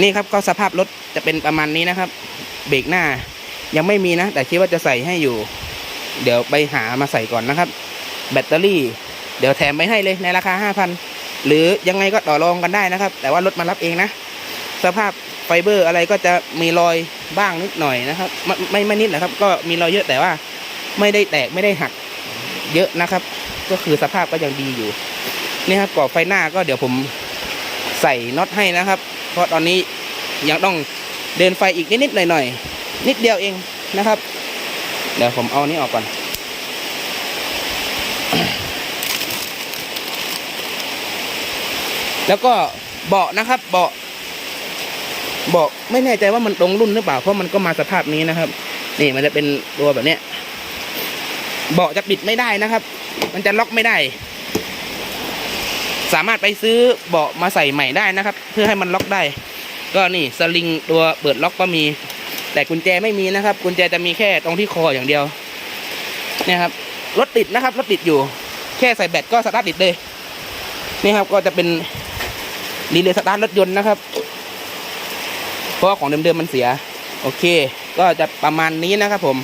นี่ครับก็สภาพรถจะเป็นประมาณนี้นะครับ เบรกหน้ายังไม่มีนะ แต่คิดว่าจะใส่ให้อยู่ เดี๋ยวไปหามาใส่ก่อนนะครับ แบตเตอรี่ เดี๋ยวแถมไปให้เลยในราคา 5,000 หรือยังไงก็ต่อรองกันได้นะครับ แต่ว่ารถมารับเองนะ สภาพไฟเบอร์อะไรก็จะมีรอยบ้างนิดหน่อยนะครับ ไม่ไม่ไม่นิดนะครับ ก็มีรอยเยอะแต่ว่าไม่ได้แตกไม่ได้หักเยอะนะครับ ก็คือสภาพก็ยังดีอยู่นี่ครับกรอบไฟหน้าก็เดี๋ยวผมใส่น็อตให้นะครับ เพราะตอนนี้ยังต้องเดินไฟอีกนิดๆหน่อยๆนิดเดียวเองนะครับ เดี๋ยวผมเอานี้ออกก่อนแล้วก็เบาะนะครับ เบาะเบาะไม่แน่ใจว่ามันตรงรุ่นหรือเปล่าเพราะมันก็มาสภาพนี้นะครับ นี่มันจะเป็นตัวแบบเนี้ยเบาะจะปิดไม่ได้นะครับ มันจะล็อกไม่ได้ สามารถไปซื้อเบาะมาใส่ใหม่ได้นะครับ เพื่อให้มันล็อกได้ ก็นี่สลิงตัวเปิดล็อกก็มี แต่กุญแจไม่มีนะครับ กุญแจจะมีแค่ตรงที่คออย่างเดียวเนี่ยครับรถติดนะครับรถติดอยู่ แค่ใส่แบตก็สตาร์ทติดเลยนี่ครับก็จะเป็นรีเลย์สตาร์ทรถยนต์นะครับ เพราะของเดิมๆมันเสีย โอเค ก็จะประมาณนี้นะครับผม